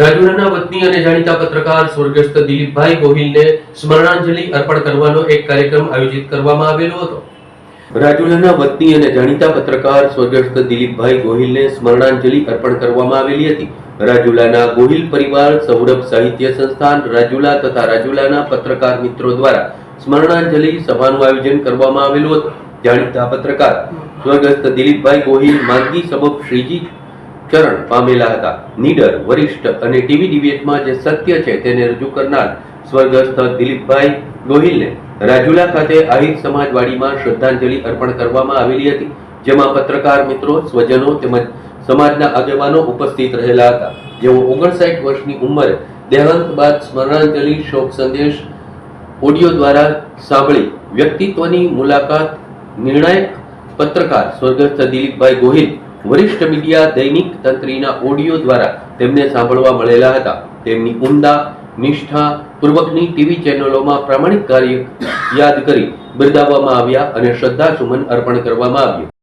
રાજુલાના વતની અને જાણીતા પત્રકાર સ્વર્ગસ્થ દિલીપભાઈ ગોહિલને સ્મરણાંજલિ અર્પણ કરવાનો એક કાર્યક્રમ આયોજિત કરવામાં આવેલો હતો. રાજુલાના વતની અને જાણીતા પત્રકાર સ્વર્ગસ્થ દિલીપભાઈ ગોહિલને સ્મરણાંજલિ અર્પણ કરવામાં આવેલી હતી. રાજુલાના ગોહિલ પરિવાર સૌરભ સાહિત્ય સંસ્થાન રાજુલા તથા રાજુલાના પત્રકાર મિત્રો દ્વારા સ્મરણાંજલિ સભાનું આયોજન કરવામાં આવેલું હતું. જાણીતા પત્રકાર સ્વર્ગસ્થ દિલીપભાઈ ગોહિલ માંગી સબબ શ્રીજી ચરણ પામેલા હતા. નીડર, વરિષ્ઠ અને ટીવી ડિબેટમાં જે સત્ય છે તેને રજૂ કરનાર સ્વર્ગસ્થ દિલીપભાઈ ગોહિલને રાજુલા ખાતે આહિર સમાજવાડીમાં શ્રદ્ધાંજલિ અર્પણ કરવામાં આવેલી હતી, જેમાં પત્રકાર મિત્રો, સ્વજનો તેમજ સમાજના આગેવાનો ઉપસ્થિત રહેલા હતા. જેઓ ઓગણસાઠ વર્ષની ઉંમરે દેહાંત બાદ સ્મરણાંજલિ, શોક સંદેશ, ઓડિયો દ્વારા સાંભળી વ્યક્તિત્વની મુલાકાત, નિર્ણાયક પત્રકાર સ્વર્ગસ્થ દિલીપભાઈ ગોહિલ વરિષ્ઠ મીડિયા દૈનિક તંત્રીના ઓડિયો દ્વારા તેમને સાંભળવા મળેલા હતા. તેમની ઉમદા, નિષ્ઠા પૂર્વકની ટીવી ચેનલોમાં પ્રામાણિક કાર્ય યાદ કરી બિરદાવવામાં આવ્યા અને શ્રદ્ધાસુમન અર્પણ કરવામાં આવ્યું.